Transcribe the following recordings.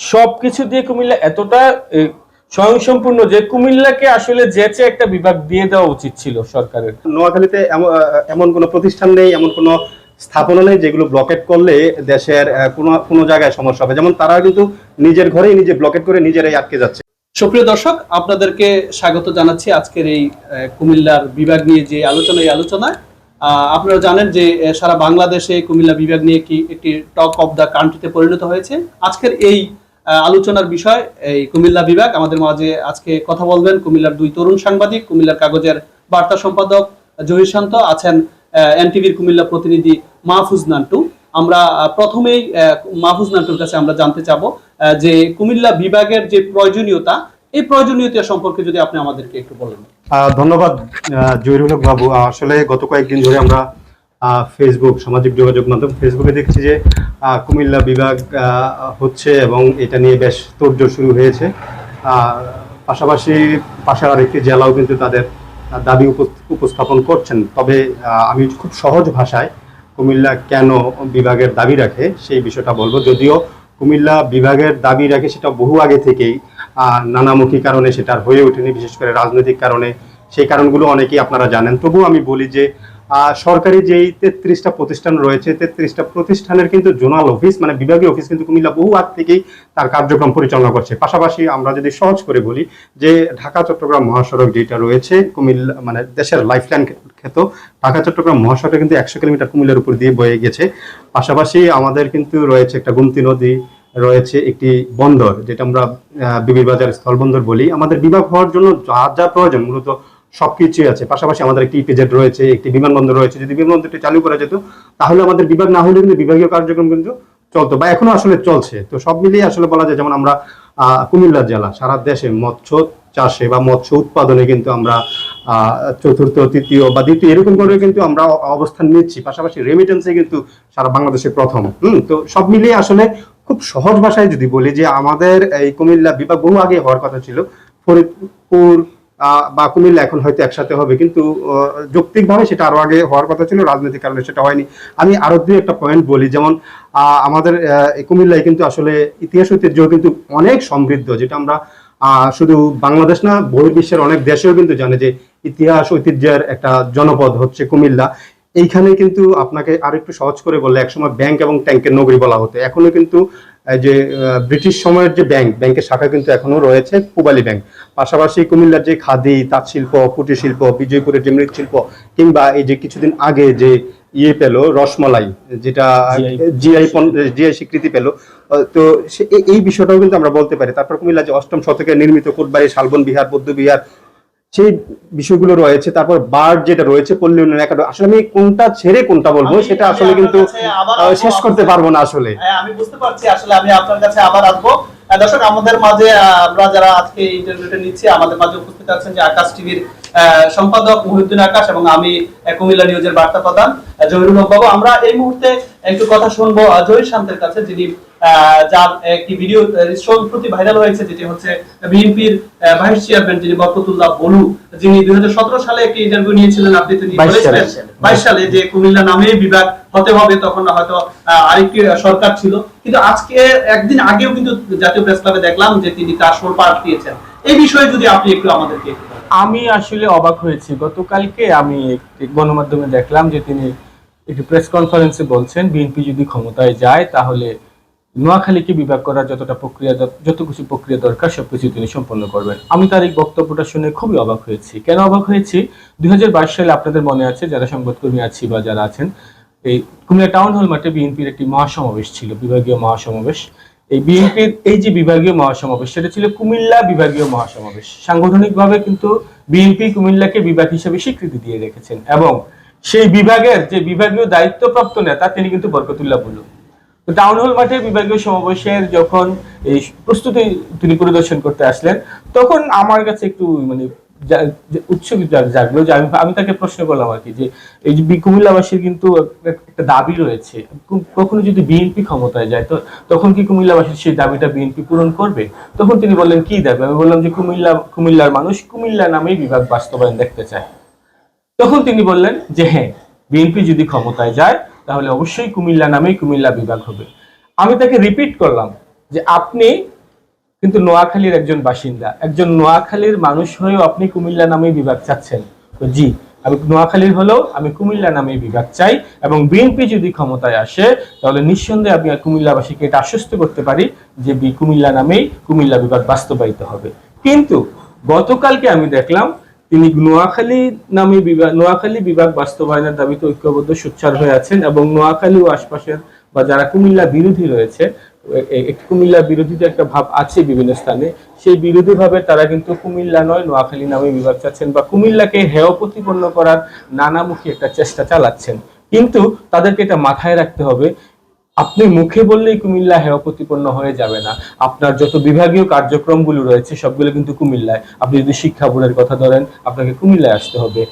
সবকিছু দিয়ে কুমিল্লা এতটা স্বয়ংসম্পূর্ণ যে কুমিল্লাকে আসলে যেচে একটা বিভাগ দিয়ে দেওয়া উচিত ছিল সরকারের। নোয়াখালীতে এম- এমন কোনো প্রতিষ্ঠান নেই এমন কোনো স্থাপনা নেই যেগুলো ব্লকেট করলে দেশের কোনো কোনো জায়গায় সমস্যা হবে। যেমন তারা কিন্তু নিজের ঘরেই নিজে ব্লকেট করে নিজেরাই আটকে যাচ্ছে। সুপ্রিয় দর্শক আপনাদেরকে স্বাগত জানাচ্ছি আজকের এই আহ, কুমিল্লার বিভাগ নিয়ে যে আলোচনা এই আলোচনায়। আহ, আপনারা জানেন যে সারা বাংলাদেশে কুমিল্লা বিভাগ নিয়ে কি একটি টক অফ দ্য কান্ট্রিতে পরিণত হয়েছে। আজকের এই আলোচনার বিষয়, এই কুমিল্লা বিভাগ। আমাদের মাঝে আজকে কথা বলবেন কুমিল্লার দুই তরুণ সাংবাদিক, কুমিল্লার কাগজের বার্তা সম্পাদক জহির শান্ত, আছেন এনটিভির কুমিল্লা প্রতিনিধি মাহফুজ নান্টু। আমরা প্রথমেই মাহফুজ নান্টুর কাছে আমরা জানতে চাবো যে কুমিল্লা বিভাগের যে প্রয়োজনীয়তা, এই প্রয়োজনীয়তা সম্পর্কে যদি আপনি আমাদেরকে একটু বলেন। ধন্যবাদ জহিরুল বাবু। আসলে গত কয়েকদিন ধরে আমরা ফেসবুক সামাজিক যোগাযোগ মাধ্যম ফেসবুকে দেখছি যে কুমিল্লা বিভাগ হচ্ছে এবং এটা নিয়ে বেশ তোড়জোড় শুরু হয়েছে। পাশাপাশি পাশে আরেকটি জেলাও কিন্তু তাদের দাবি উপ- উপস্থাপন করছেন। তবে আমি খুব সহজ ভাষায় কুমিল্লা কেন বিভাগের দাবি রাখে সেই বিষয়টা বলব। যদিও কুমিল্লা বিভাগের দাবি রাখে সেটা বহু আগে থেকেই নানামুখী কারণে সেটা আর হয়ে ওঠেনি, বিশেষ করে রাজনৈতিক কারণে। সেই কারণগুলো অনেকেই আপনারা জানেন। তবুও আমি বলি যে সরকারি যেই তেত্রিশটা প্রতিষ্ঠান রয়েছে, তেত্রিশটা প্রতিষ্ঠানের কিন্তু জোনাল অফিস মানে বিভাগীয় অফিস কিন্তু কুমিল্লা বহু আগ থেকেই তার কার্যক্রম পরিচালনা করছে। পাশাপাশি আমরা যদি সহজ করে বলি যে ঢাকা, চট্টগ্রাম মহাসড়ক যেটা রয়েছে কুমিল্লা মানে দেশের লাইফলাইন খ্যাত ঢাকা, চট্টগ্রাম মহাসড়ক কিন্তু একশো কিলোমিটার কুমিল্লার উপর দিয়ে বয়ে গেছে। পাশাপাশি আমাদের কিন্তু রয়েছে একটা গুমতি নদী, রয়েছে একটি বন্দর, যেটা আমরা বিবির বাজার স্থলবন্দর বলি। আমাদের বিভাগ হওয়ার জন্য যা যা প্রয়োজন, মূলত সবকিছুই আছে। পাশাপাশি আমাদের একটি ইপিজেড রয়েছে, একটি বিমানবন্দর রয়েছে। যদি বিমানবন্দরটি চালু করা যেত, তাহলে আমাদের বিভাগ না হলে কিন্তু বিভাগীয় কার্যক্রম কিন্তু চলতো বা এখনও আসলে চলছে। তো সব মিলিয়ে আসলে বলা যায়, যেমন আমরা কুমিল্লা জেলা, সারা দেশে মৎস্য চাষে বা মৎস্য উৎপাদনে কিন্তু আমরা চতুর্থ, তৃতীয় বা দ্বিতীয় এরকম করে কিন্তু আমরা অবস্থান নিচ্ছি। পাশাপাশি রেমিটেন্সে কিন্তু সারা বাংলাদেশে প্রথম। হুম, তো সব মিলিয়ে আসলে খুব সহজ ভাষায় যদি বলি যে আমাদের এই কুমিল্লা বিভাগ বহু আগে হওয়ার কথা ছিল। ফরিদপুর বা কুমিল্লা এখন হয়তো একসাথে হবে, কিন্তু যৌক্তিকভাবে সেটা আরও আগে হওয়ার কথা ছিল, রাজনৈতিক কারণে সেটা হয়নি। আমি আরও দুই একটা পয়েন্ট বলি, যেমন আমাদের কুমিল্লায় কিন্তু আসলে ইতিহাস ঐতিহ্য কিন্তু অনেক সমৃদ্ধ, যেটা আমরা শুধু বাংলাদেশ না বহির্বিশ্বের অনেক দেশেও কিন্তু জানে যে ইতিহাস ঐতিহ্যের একটা জনপদ হচ্ছে কুমিল্লা। এইখানে কিন্তু আপনাকে আরেকটু সহজ করে বললে, একসময় ব্যাংক এবং ট্যাঙ্কের নগরী বলা হতো। এখনও কিন্তু যে ব্রিটিশ সময়ের যে ব্যাংক, ব্যাংকের শাখা কিন্তু এখনও রয়েছে, পূবালী ব্যাংক। পাশাপাশি কুমিল্লার যে খাদি তাঁত শিল্প কুটির শিল্প বিজয়পুরের যে মৃৎশিল্প কিংবা এই যে কিছুদিন আগে যে ইয়ে পেল রসমালাই যেটা জিআই জিআই স্বীকৃতি পেল তো সে- এই- এই বিষয়টাও কিন্তু আমরা বলতে পারি। তারপর কুমিল্লা যে অষ্টম শতকে নির্মিত কোটবাড়ি শালবন বিহার বৌদ্ধ বিহার সেই বিষয়গুলো রয়েছে তারপর বার্ড যেটা রয়েছে পল্লী উন্নয়ন একাডেমি আসলে আমি কোনটা ছেড়ে কোনটা বলব সেটা আসলে কিন্তু শেষ করতে পারব না আসলে। হ্যাঁ আমি বুঝতে পারছি আসলে আমি আপনার কাছে আবার আসব। দর্শক আমাদের মাঝে আমরা যারা আজকে ইন্টারনেটে ইন্টারভিউটা নিচ্ছি আমাদের মাঝে উপস্থিত আছেন যে আকাশ টিভির সম্পাদক মহিউদ্দিন আকাশ এবং আমি কুমিল্লা নিউজের বার্তা প্রধান আহ, জহিরুল হক বাবু। আমরা এই মুহূর্তে একটু কথা শুনব জহির শান্তের কাছে যিনি যার একটি ভিডিও সম্প্রতি ভাইরাল হয়েছে যেটি হচ্ছে বিএনপির ভাইস চেয়ারম্যান যিনি বরকতুল্লাহ বলু যিনি দুই সালে একটি ইন্টারভিউ নিয়েছিলেন আপনি তিনি বলেছিলেন। বাইশ সালে যে কুমিল্লা নামেই বিভাগ হতে হবে তখন হয়তো আরেকটি সরকার ছিল। কিন্তু আজকে একদিন আগেও কিন্তু জাতীয় প্রেস ক্লাবে দেখলাম যে তিনি তার সোর পাঠ দিয়েছেন। এই বিষয়ে যদি আপনি একটু আমাদেরকে। আমি আসলে অবাক হয়েছি। গতকালকে আমি একটি গণমাধ্যমে দেখলাম যে তিনি একটি প্রেস কনফারেন্সে বলছেন, বিএনপি যদি ক্ষমতায় যায়, তাহলে নোয়াখালীকে বিভাগ করার যতটা প্রক্রিয়া যত কিছু প্রক্রিয়া দরকার সব সবকিছু তিনি সম্পন্ন করবেন। আমি তার এই বক্তব্যটা শুনে খুবই অবাক হয়েছি। কেন অবাক হয়েছি? দুই হাজার বাইশ সালে আপনাদের মনে আছে, যারা সংবাদকর্মী আছি বা যারা আছেন, এই কুমিল্লা টাউন হল মাঠে বিএনপির একটি মহাসমাবেশ ছিল, বিভাগীয় মহাসমাবেশ। এই বিএনপির এই যে বিভাগীয় মহাসমাবেশ, সেটা ছিল কুমিল্লা বিভাগীয় মহাসমাবেশ। সাংগঠনিকভাবে কিন্তু বিএনপি কুমিল্লাকে বিভাগ হিসেবে স্বীকৃতি দিয়ে রেখেছেন এবং সেই বিভাগের যে বিভাগীয় দায়িত্বপ্রাপ্ত নেতা, তিনি কিন্তু বরকতুল্লাহ বলু। তো টাউন হল মাঠে বিভাগীয় সমাবেশের যখন এই প্রস্তুতি তিনি পরিদর্শন করতে আসলেন, তখন আমার কাছে একটু মানে উৎসুক জাগলো যে আমি আমি তাকে প্রশ্ন করলাম আর কি, যে এই যে কুমিল্লাবাসীর কিন্তু একটা দাবি রয়েছে কখনো যদি বিএনপি ক্ষমতায় যায়, তো তখন কি কুমিল্লাবাসীর সেই দাবিটা বিএনপি পূরণ করবে? তখন তিনি বললেন, কি দাবি? আমি বললাম যে, কুমিল্লা, কুমিল্লার মানুষ কুমিল্লা নামেই বিভাগ বাস্তবায়ন দেখতে চায়। তখন তিনি বললেন যে হ্যাঁ বিএনপি যদি ক্ষমতায় যায়, তাহলে অবশ্যই কুমিল্লা নামেই কুমিল্লা বিভাগ হবে। আমি তাকে রিপিট করলাম যে, আপনি কিন্তু নোয়াখালীর একজন বাসিন্দা, একজন নোয়াখালীর মানুষ হয়েও আপনি কুমিল্লা নামে বিভাগ চাচ্ছেন। তো জি, আমি নোয়াখালীর হলেও আমি কুমিল্লা নামে বিভাগ চাই এবং বিএনপি যদি ক্ষমতায় আসে, তাহলে নিঃসন্দেহে আমি কুমিল্লাবাসীকে এটা আশ্বস্ত করতে পারি যে কুমিল্লা নামেই কুমিল্লা বিভাগ বাস্তবায়িত হবে। কিন্তু গতকালকে আমি দেখলাম তিনি নোয়াখালী নামে বিভাগ নোয়াখালী বিভাগ বাস্তবায়নের দাবিতে ঐক্যবদ্ধ, সোচ্চার হয়ে আছেন এবং নোয়াখালী ও আশপাশের বা যারা কুমিল্লা বিরোধী রয়েছে কুমিল্লা বিরোধী একটা ভাব আছে বিভিন্ন স্থানে। সেই বিরোধী ভাবে তারা কিন্তু কুমিল্লা নয়, নোয়াখালী নামে বিভাগ চাচ্ছেন বা কুমিল্লাকে হেয় প্রতিপন্ন করার নানামুখী একটা চেষ্টা চালাচ্ছেন। কিন্তু তাদেরকে এটা মাথায় রাখতে হবে, আপনি মুখে বললেই কুমিল্লা হেয় প্রতিপন্ন হয়ে যাবে না। আপনার যত বিভাগীয় কার্যক্রমগুলো রয়েছে, সবগুলো কিন্তু কুমিল্লায়। আপনি যদি শিক্ষা বোর্ডের কথা ধরেন, আপনাকে কুমিল্লায় আসতে হবে।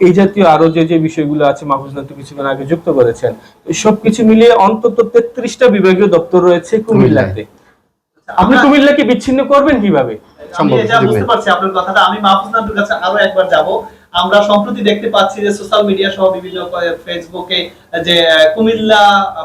এই জাতীয় আরও যে যে বিষয়গুলো আছে মাহফুজ তো কিছুক্ষণ আগে যুক্ত করেছেন সবকিছু মিলিয়ে অন্তত তেত্রিশটা বিভাগীয় দপ্তর রয়েছে কুমিল্লাতে। আপনি কুমিল্লাকে বিচ্ছিন্ন করবেন কীভাবে? বুঝতে পারছি আপনার কথাটা। আমি মাহফুজ কাছে আরও একবার যাব। আমরা সম্প্রতি দেখতে পাচ্ছি যে সোশ্যাল মিডিয়া সহ বিভিন্ন ফেসবুকে যে আহ, কুমিল্লা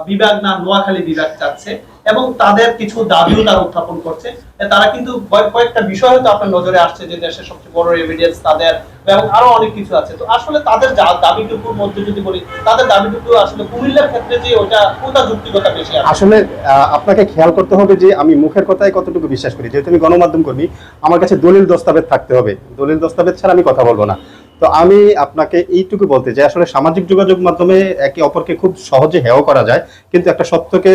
বিভাগ না নোয়াখালী বিভাগ চাচ্ছে এবং তাদের কিছু দাবিও তারা উত্থাপন করছে। তারা কিন্তু কয়েকটা বিষয় হয়তো আপনার নজরে আসছে যে দেশের সবচেয়ে বড় এভিডেন্স তাদের এবং আরও অনেক কিছু আছে। তো আসলে তাদের যা- দাবিটুকুর মধ্যে যদি বলি, তাদের দাবিটুকু আসলে কুমিল্লার ক্ষেত্রে যে ওটা কোনটা যুক্তিকতা বেশি আসলে আপনাকে খেয়াল করতে হবে যে আমি মুখের কথায় কতটুকু বিশ্বাস করি। যেহেতু আমি গণমাধ্যম কর্মী, আমার কাছে দলিল দস্তাবেজ থাকতে হবে। দলিল দস্তাবেজ ছাড়া আমি কথা বলব না। তো আমি আপনাকে এইটুকু বলতে চাই, আসলে সামাজিক যোগাযোগ মাধ্যমে একে অপরকে খুব সহজে হেয় করা যায়, কিন্তু একটা সত্যকে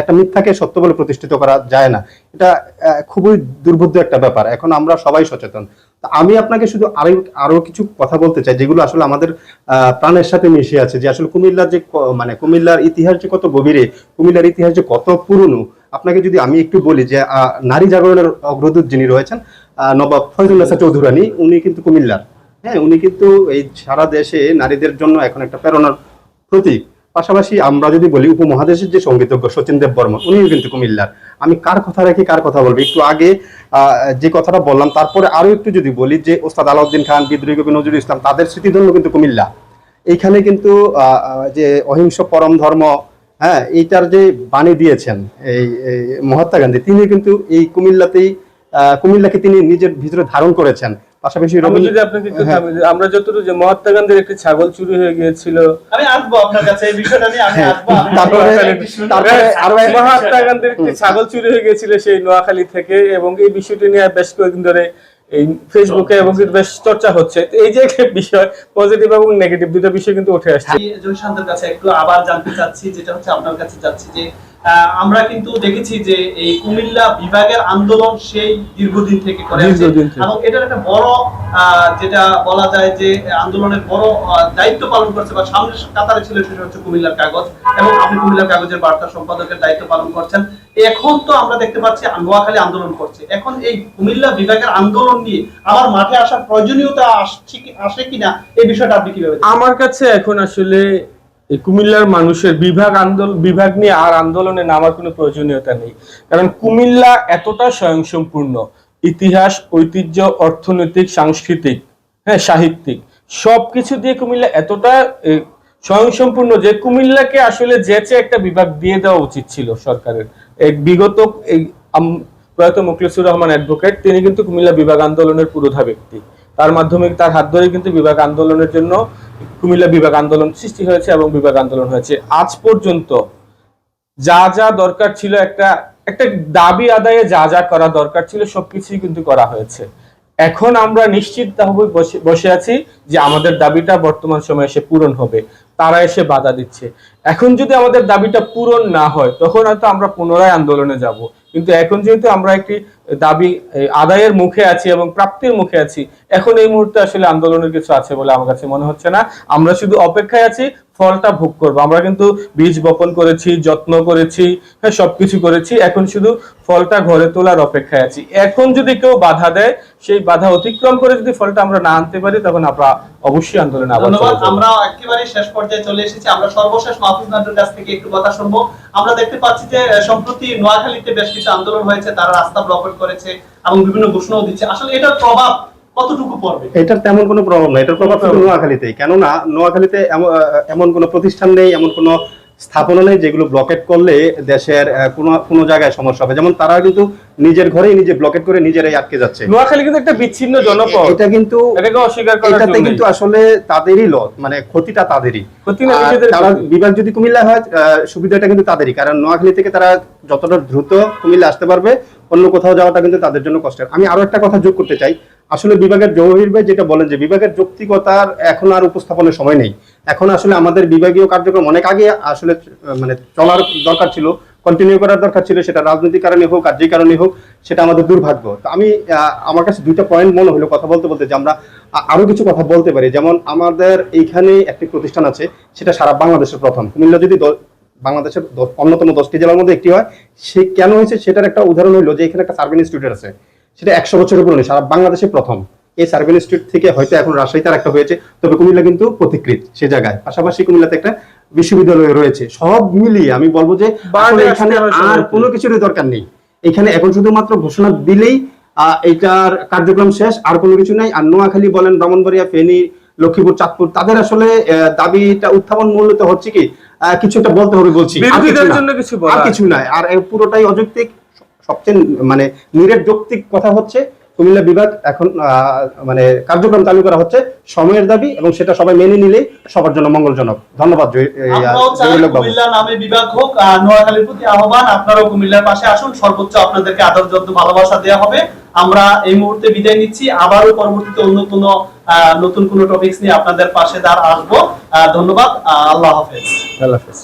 একটা মিথ্যাকে সত্য বলে প্রতিষ্ঠিত করা যায় না। এটা খুবই দুর্বোধ্য একটা ব্যাপার, এখন আমরা সবাই সচেতন। আমি আপনাকে শুধু আরও আরও কিছু কথা বলতে চাই, যেগুলো আসলে আমাদের প্রাণের সাথে মিশে আছে, যে আসলে কুমিল্লার যে মানে কুমিল্লার ইতিহাস যে কত গভীরে, কুমিল্লার ইতিহাস যে কত পুরনো, আপনাকে যদি আমি একটু বলি যে নারী জাগরণের অগ্রদূত যিনি রয়েছেন নবাব ফয়জুল্লাহ চৌধুরানী, উনি কিন্তু কুমিল্লার। হ্যাঁ উনি কিন্তু এই সারা দেশে নারীদের জন্য এখন একটা প্রেরণার প্রতীক। পাশাপাশি আমরা যদি বলি, উপমহাদেশের যে সঙ্গীতজ্ঞ সচিন দেব বর্মন, উনিও কিন্তু কুমিল্লার। আমি কার কথা রেখে, কার কথা বলব? একটু আগে যে কথাটা বললাম, তারপরে আরও একটু যদি বলি যে, ওস্তাদ আলাউদ্দিন খান, বিদ্রোহী কবি নজরুল ইসলাম, তাদের স্মৃতিধন্য কিন্তু কুমিল্লা। এইখানে কিন্তু যে অহিংস পরম ধর্ম হ্যাঁ এইটার যে বাণী দিয়েছেন, এই মহাত্মা গান্ধী তিনি কিন্তু এই কুমিল্লাতেই কুমিল্লাকে তিনি নিজের ভিতরে ধারণ করেছেন। পাশাপাশি যদি আপনাকে একটু হ্যাঁ। থামিয়ে দিই, আমরা যতটুকু যে মহাত্মা গান্ধীর একটি ছাগল চুরি হয়ে গিয়েছিল। আমি আসব আপনার কাছে এই বিষয়টা নিয়ে আমি হ্যাঁ, আসব তারপরে তারপরে আরও মহাত্মা গান্ধীর একটি ছাগল চুরি হয়ে গিয়েছিল সেই নোয়াখালী থেকে এবং এই বিষয়টি নিয়ে বেশ কয়েকদিন ধরে এই ফেসবুকে এবং কিন্তু বেশ চর্চা হচ্ছে। তো এই যে একটা বিষয় পজিটিভ এবং নেগেটিভ দুটো বিষয় কিন্তু উঠে আসছে। কাছে একটু আবার জানতে চাচ্ছি যেটা হচ্ছে আপনার কাছে যাচ্ছি যে আমরা কিন্তু দেখেছি যে এই কুমিল্লা বিভাগের আন্দোলন সেই দীর্ঘদিন থেকে করে থেকে। এবং এটার একটা বড় যেটা বলা যায় যে আন্দোলনের বড় দায়িত্ব পালন করছে বা সামনের কাতারে ছিল সেটা হচ্ছে কুমিল্লার কাগজ। এবং আপনি কুমিল্লার কাগজের বার্তা সম্পাদকের দায়িত্ব পালন করছেন। এখন তো আমরা দেখতে পাচ্ছি নোয়াখালী আন্দোলন করছে। এখন এই কুমিল্লা বিভাগের আন্দোলন নিয়ে আবার মাঠে আসার প্রয়োজনীয়তা আসছে কি- আসে কিনা এই বিষয়টা আপনি কীভাবে আমার কাছে এখন আসলে কুমিল্লার মানুষের বিভাগ আন্দোলন বিভাগ নিয়ে আর আন্দোলনে নামার কোনো প্রয়োজনীয়তা নেই। কারণ কুমিল্লা এতটা স্বয়ংসম্পূর্ণ। ইতিহাস, ঐতিহ্য, অর্থনৈতিক, সাংস্কৃতিক হ্যাঁ সাহিত্যিক, সবকিছু দিয়ে কুমিল্লা এতটা স্বয়ংসম্পূর্ণ যে কুমিল্লাকে আসলে যেচে একটা বিভাগ দিয়ে দেওয়া উচিত ছিল সরকারের। এই বিগত প্রয়াত মুখলিসুর রহমান অ্যাডভোকেট তিনি কিন্তু কুমিল্লা বিভাগ আন্দোলনের পুরোধা ব্যক্তি। তার মাধ্যমে, তার হাত ধরে কিন্তু বিভাগ আন্দোলনের জন্য কুমিল্লা বিভাগ আন্দোলন সৃষ্টি হয়েছে এবং বিভাগ আন্দোলন হয়েছে। আজ পর্যন্ত যা যা দরকার ছিল একটা একটা দাবি আদায়ে যা যা করা দরকার ছিল সবকিছুই কিন্তু করা হয়েছে। এখন আমরা নিশ্চিত বসে বসে আছি যে আমাদের দাবিটা বর্তমান সময়ে এসে পূরণ হবে। তারা এসে বাধা দিচ্ছে। এখন যদি আমাদের দাবিটা পূরণ না হয়, তখন হয়তো আমরা পুনরায় আন্দোলনে যাব। কিন্তু এখন যেহেতু আমরা একটি দাবি আদায়ের মুখে আছি এবং প্রাপ্তির মুখে আছি, এখন এই মুহূর্তে আসলে আন্দোলনের কিছু আছে বলে আমার কাছে মনে হচ্ছে না। আমরা শুধু অপেক্ষায় আছি, ফলটা ভোগ করব। আমরা কিন্তু বীজ বপন করেছি, যত্ন করেছি হ্যাঁ সবকিছু করেছি, এখন শুধু ফলটা ঘরে তোলার অপেক্ষায় আছি। এখন যদি কেউ বাধা দেয়, সেই বাধা অতিক্রম করে যদি ফলটা আমরা না আনতে পারি, তখন আমরা অবশ্যই আন্দোলনে আবার ধন্যবাদ আমরা একেবারে শেষ পর্যায়ে চলে এসেছি। আমরা সর্বশেষ মাহফুজ নান্টুর কাছ থেকে একটু কথা শুনব। আমরা দেখতে পাচ্ছি যে সম্প্রতি নোয়াখালীতে বেশ কিছু আন্দোলন হয়েছে তারা রাস্তা ব্লক করেছে এবং বিভিন্ন ঘোষণাও দিচ্ছে। আসলে এটার প্রভাব কতটুকু পড়বে? এটার তেমন কোনো প্রভাব নাই। এটার প্রভাব শুধু নোয়াখালীতেই। কেননা নোয়াখালীতে এমন- এমন কোনো প্রতিষ্ঠান নেই এমন কোনো স্থাপনা নেই যেগুলো ব্লকেট করলে দেশের কোনো কোনো জায়গায় সমস্যা হবে। যেমন তারা কিন্তু নিজের ঘরেই নিজে ব্লকেট করে নিজেরাই আটকে যাচ্ছে। নোয়াখালী কিন্তু একটা বিচ্ছিন্ন জনপদ। এটা কিন্তু এটাকে অস্বীকার করার এটাতে কিন্তু আসলে তাদেরই লস মানে ক্ষতিটা তাদেরই। ক্ষতি না তারা বিভাগ যদি কুমিল্লা হয় আহ, সুবিধাটা কিন্তু তাদেরই। কারণ নোয়াখালী থেকে তারা যতটা দ্রুত কুমিল্লা আসতে পারবে অন্য কোথাও যাওয়াটা কিন্তু তাদের জন্য কষ্টের। আমি আরও একটা কথা যোগ করতে চাই। আসলে বিভাগের জহির ভাই যেটা বলেন যে বিভাগের যৌক্তিকতার এখন আর উপস্থাপনের সময় নেই। এখন আসলে আমাদের বিভাগীয় কার্যক্রম অনেক আগে আসলে মানে চলার দরকার ছিল কন্টিনিউ করার দরকার ছিল, সেটা রাজনৈতিক কারণে হোক আর যে কারণে হোক, সেটা আমাদের দুর্ভাগ্য। তো আমি আমার কাছে দুইটা পয়েন্ট মনে হলো কথা বলতে বলতে, যে আমরা আরও কিছু কথা বলতে পারি। যেমন আমাদের এইখানে একটি প্রতিষ্ঠান আছে, সেটা সারা বাংলাদেশের প্রথম। কুমিল্লা যদি বাংলাদেশের অন্যতম দশটি জেলার মধ্যে একটি হয়, সে কেন হয়েছে সেটার একটা উদাহরণ হলো যে এখানে একটা সার্ভে ইনস্টিটিউট আছে, সেটা একশো বছরের পুরনো, সারা বাংলাদেশে প্রথম। এই সার্ভে ইনস্টিটিউট থেকে হয়তো এখন রাজশাহীতে আর একটা হয়েছে। তবে কুমিল্লা কিন্তু পথিকৃত সে জায়গায়। পাশাপাশি কুমিল্লাতে একটা বিশ্ববিদ্যালয় রয়েছে। সব মিলিয়ে আমি বলব যে এখানে আর কোনো কিছুরই দরকার নেই। এখানে এখন শুধুমাত্র ঘোষণা দিলেই এটার কার্যক্রম শেষ আর কোনো কিছু নাই। আর নোয়াখালী বলেন ব্রাহ্মণবাড়িয়া ফেনী লক্ষ্মীপুর চাঁদপুর তাদের আসলে দাবিটা উত্থাপন মূলত হচ্ছে কি কিছু একটা বলতে হবে বলছি। আর কিছু নাই। আর পুরোটাই অযৌক্তিক সবচেয়ে মানে নিরেট যৌক্তিক কথা হচ্ছে কুমিল্লা বিভাগ এখন মানে কার্যক্রম চালু করা হচ্ছে। সময়ের দাবি এবং সেটা সবাই মেনে নিলেই সবার জন্য মঙ্গলজনক। ধন্যবাদ। কুমিল্লা নামে বিভাগ হোক নোয়াখালীর প্রতি আহ্বান। আপনারাও কুমিল্লার পাশে আসুন। সর্বোচ্চ আপনাদেরকে আদর যত্ন ভালোবাসা দেওয়া হবে। আমরা এই মুহূর্তে বিদায় নিচ্ছি। আবারও পরবর্তীতে অন্য কোনো নতুন কোনো টপিকস নিয়ে আপনাদের পাশে দাঁড় আসব। ধন্যবাদ। আল্লাহ হাফেজ। আল্লাহ হাফেজ।